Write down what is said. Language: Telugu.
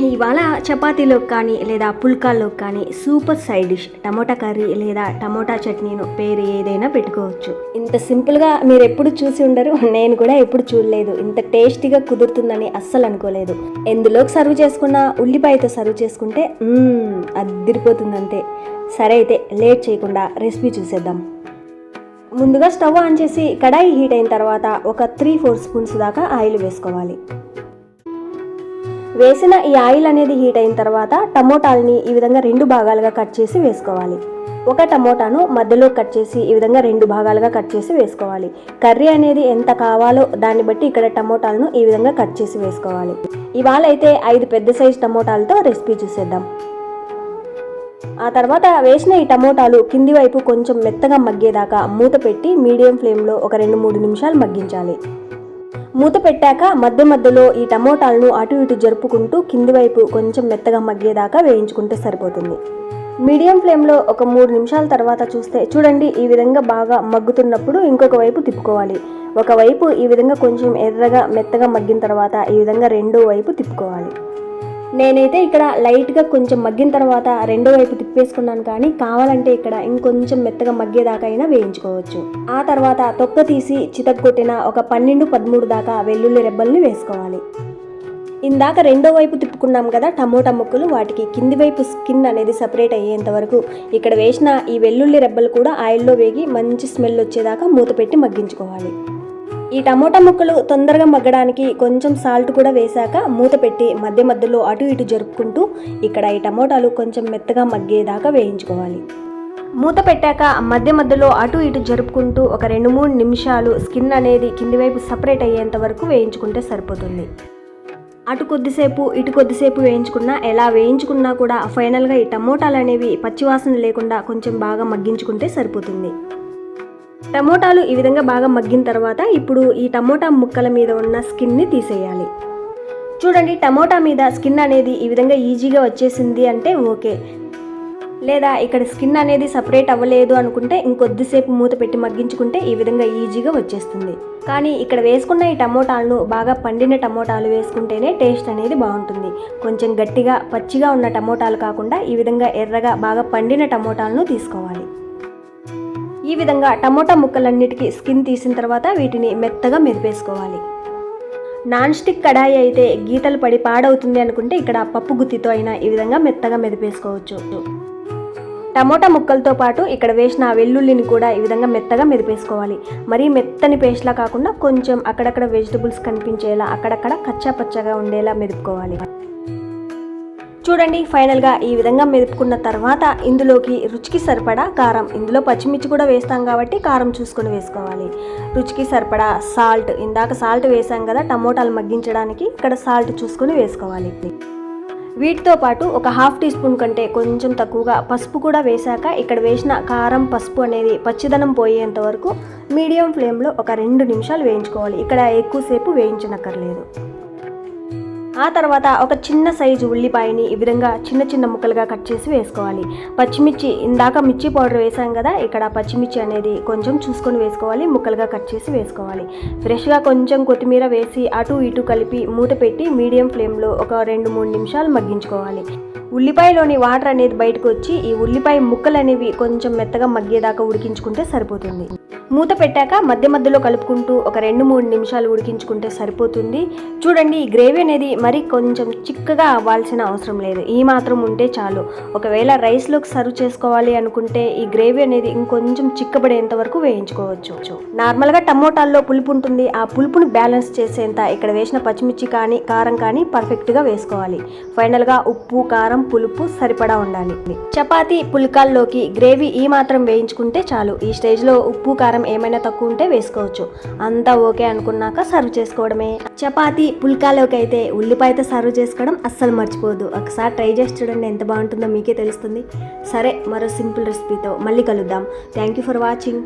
ఇవాళ చపాతీలోకి కానీ లేదా పుల్కాల్లోకి కానీ super side dish tomato curry లేదా టమోటా చట్నీను పేరు ఏదైనా పెట్టుకోవచ్చు. ఇంత సింపుల్గా మీరు ఎప్పుడు చూసి ఉండరు నేను కూడా ఎప్పుడు చూడలేదు. ఇంత టేస్టీగా కుదురుతుందని అస్సలు అనుకోలేదు. ఎందులోకి సర్వ్ చేసుకున్నా ఉల్లిపాయతో సర్వ్ చేసుకుంటే మ్మ్, అద్దిరిపోతుంది అంతే సరే అయితే లేట్ చేయకుండా రెసిపీ చూసేద్దాం. ముందుగా స్టవ్ ఆన్ చేసి కడాయి హీట్ అయిన తర్వాత ఒక త్రీ ఫోర్ స్పూన్స్ దాకా ఆయిల్ వేసుకోవాలి. వేసిన ఈ ఆయిల్ అనేది హీట్ అయిన తర్వాత టమోటాలని ఈ విధంగా రెండు భాగాలుగా కట్ చేసి వేసుకోవాలి. ఒక టమోటాను మధ్యలో కట్ చేసి ఈ విధంగా రెండు భాగాలుగా కట్ చేసి వేసుకోవాలి. కర్రీ అనేది ఎంత కావాలో దాన్ని బట్టి ఇక్కడ టమోటాలను ఈ విధంగా కట్ చేసి వేసుకోవాలి. ఇవాళ అయితే ఐదు పెద్ద సైజు టమోటాలతో రెసిపీ చూసేద్దాం. ఆ తర్వాత వేసిన ఈ టమోటాలు కింది వైపు కొంచెం మెత్తగా మగ్గేదాకా మూత పెట్టి మీడియం ఫ్లేమ్లో ఒక రెండు మూడు నిమిషాలు మగ్గించాలి. మూత పెట్టాక మధ్య మధ్యలో ఈ టమోటాలను అటు ఇటు జరుపుకుంటూ కింది వైపు కొంచెం మెత్తగా మగ్గేదాకా వేయించుకుంటే సరిపోతుంది. మీడియం ఫ్లేమ్లో ఒక మూడు నిమిషాల తర్వాత చూస్తే చూడండి ఈ విధంగా బాగా మగ్గుతున్నప్పుడు ఇంకొక వైపు తిప్పుకోవాలి. ఒకవైపు ఈ విధంగా కొంచెం ఎర్రగా మెత్తగా మగ్గిన తర్వాత ఈ విధంగా రెండో వైపు తిప్పుకోవాలి. నేనైతే ఇక్కడ లైట్గా కొంచెం మగ్గిన తర్వాత రెండో వైపు తిప్పేసుకున్నాను కానీ కావాలంటే ఇక్కడ ఇంకొంచెం మెత్తగా మగ్గేదాకా అయినా వేయించుకోవచ్చు. ఆ తర్వాత తొక్క తీసి చితక్కొట్టిన ఒక పన్నెండు పదమూడు దాకా వెల్లుల్లి రెబ్బల్ని వేసుకోవాలి. ఇందాక రెండో వైపు తిప్పుకున్నాం కదా టమోటా ముక్కలు వాటికి కింది వైపు స్కిన్ అనేది సపరేట్ అయ్యేంత వరకు ఇక్కడ వేసిన ఈ వెల్లుల్లి రెబ్బలు కూడా ఆయిల్లో వేగి మంచి స్మెల్ వచ్చేదాకా మూత పెట్టి మగ్గించుకోవాలి. ఈ టమోటా ముక్కలు తొందరగా మగ్గడానికి కొంచెం సాల్ట్ కూడా వేశాక మూత పెట్టి మధ్య మధ్యలో అటు ఇటు జరుపుకుంటూ ఇక్కడ ఈ టమోటాలు కొంచెం మెత్తగా మగ్గేదాకా వేయించుకోవాలి. మూత పెట్టాక మధ్య మధ్యలో అటు ఇటు జరుపుకుంటూ ఒక రెండు మూడు నిమిషాలు స్కిన్ అనేది కింది వైపు సపరేట్ అయ్యేంత వరకు వేయించుకుంటే సరిపోతుంది. అటు కొద్దిసేపు ఇటు కొద్దిసేపు వేయించుకున్నా ఎలా వేయించుకున్నా కూడా ఫైనల్గా ఈ టమోటాలు అనేవి పచ్చివాసన లేకుండా కొంచెం బాగా మగ్గించుకుంటే సరిపోతుంది. టమోటాలు ఈ విధంగా బాగా మగ్గిన తర్వాత ఇప్పుడు ఈ టమోటా ముక్కల మీద ఉన్న స్కిన్ని తీసేయాలి. చూడండి టమోటా మీద స్కిన్ అనేది ఈ విధంగా ఈజీగా వచ్చేసింది అంటే ఓకే. లేదా ఇక్కడ స్కిన్ అనేది సపరేట్ అవ్వలేదు అనుకుంటే ఇంకొద్దిసేపు మూత పెట్టి మగ్గించుకుంటే ఈ విధంగా ఈజీగా వచ్చేస్తుంది. కానీ ఇక్కడ వేసుకున్న ఈ టమోటాలను బాగా పండిన టమోటాలు వేసుకుంటేనే టేస్ట్ అనేది బాగుంటుంది. కొంచెం గట్టిగా పచ్చిగా ఉన్న టమోటాలు కాకుండా ఈ విధంగా ఎర్రగా బాగా పండిన టమోటాలను తీసుకోవాలి. ఈ విధంగా టమోటా ముక్కలన్నిటికీ స్కిన్ తీసిన తర్వాత వీటిని మెత్తగా మెదిపేసుకోవాలి. నాన్ స్టిక్ కడాయి అయితే గీతలు పడి పాడవుతుంది అనుకుంటే ఇక్కడ పప్పు గుత్తితో అయినా ఈ విధంగా మెత్తగా మెదిపేసుకోవచ్చు. టమోటా ముక్కలతో పాటు ఇక్కడ వేసిన ఆ వెల్లుల్లిని కూడా ఈ విధంగా మెత్తగా మెదిపేసుకోవాలి. మరీ మెత్తని పేస్ట్లా కాకుండా కొంచెం అక్కడక్కడ వెజిటబుల్స్ కనిపించేలా అక్కడక్కడ కచ్చా పచ్చగా ఉండేలా మెదుపుకోవాలి. చూడండి ఫైనల్గా ఈ విధంగా మెదుపుకున్న తర్వాత ఇందులోకి రుచికి సరిపడా కారం. ఇందులో పచ్చిమిర్చి కూడా వేస్తాం కాబట్టి కారం చూసుకొని వేసుకోవాలి. రుచికి సరిపడా సాల్ట్ ఇందాక సాల్ట్ వేసాం కదా టమోటాలు మగ్గించడానికి ఇక్కడ సాల్ట్ చూసుకొని వేసుకోవాలి. వీటితో పాటు ఒక హాఫ్ టీ స్పూన్ కంటే కొంచెం తక్కువగా పసుపు కూడా వేశాక ఇక్కడ వేసిన కారం పసుపు అనేది పచ్చిదనం పోయేంత వరకు మీడియం ఫ్లేమ్లో ఒక రెండు నిమిషాలు వేయించుకోవాలి. ఇక్కడ ఎక్కువసేపు వేయించనక్కర్లేదు. ఆ తర్వాత ఒక చిన్న సైజు ఉల్లిపాయని ఈ విధంగా చిన్న చిన్న ముక్కలుగా కట్ చేసి వేసుకోవాలి. పచ్చిమిర్చి ఇందాక మిర్చి పౌడర్ వేసాం కదా ఇక్కడ పచ్చిమిర్చి అనేది కొంచెం చూసుకొని వేసుకోవాలి ముక్కలుగా కట్ చేసి వేసుకోవాలి. ఫ్రెష్గా కొంచెం కొత్తిమీర వేసి అటు ఇటు కలిపి మూత పెట్టి మీడియం ఫ్లేమ్లో ఒక రెండు మూడు నిమిషాలు మగ్గించుకోవాలి. ఉల్లిపాయలోని వాటర్ అనేది బయటకు వచ్చి ఈ ఉల్లిపాయ ముక్కలు అనేవి కొంచెం మెత్తగా మగ్గేదాకా ఉడికించుకుంటే సరిపోతుంది. మూత పెట్టాక మధ్య మధ్యలో కలుపుకుంటూ ఒక రెండు మూడు నిమిషాలు ఉడికించుకుంటే సరిపోతుంది. చూడండి ఈ గ్రేవీ అనేది మరి కొంచెం చిక్కగా అవ్వాల్సిన అవసరం లేదు. ఈ మాత్రం ఉంటే చాలు. ఒకవేళ రైస్లోకి సర్వ్ చేసుకోవాలి అనుకుంటే ఈ గ్రేవీ అనేది ఇంకొంచెం చిక్కబడేంత వరకు వేయించుకోవచ్చు. నార్మల్గా టమోటాల్లో పులుపు ఉంటుంది. ఆ పులుపును బ్యాలెన్స్ చేసేంత ఇక్కడ వేసిన పచ్చిమిర్చి కానీ కారం కానీ పర్ఫెక్ట్గా వేసుకోవాలి. ఫైనల్గా ఉప్పు కారం పులుపు సరిపడా ఉండాలి. చపాతీ పుల్కాల్లోకి గ్రేవీ ఈ మాత్రం వేయించుకుంటే చాలు. ఈ స్టేజ్లో ఉప్పు కారం కారం ఏమైనా తక్కువ ఉంటే వేసుకోవచ్చు. అంతా ఓకే అనుకున్నాక సర్వ్ చేసుకోవడమే. చపాతీ పుల్కాలోకి అయితే ఉల్లిపాయతో సర్వ్ చేసుకోవడం అస్సలు మర్చిపోదు ఒకసారి ట్రై చేసి చూడండి ఎంత బాగుంటుందో మీకే తెలుస్తుంది. సరే మరో సింపుల్ రెసిపీతో మళ్ళీ కలుద్దాం. Thank you for watching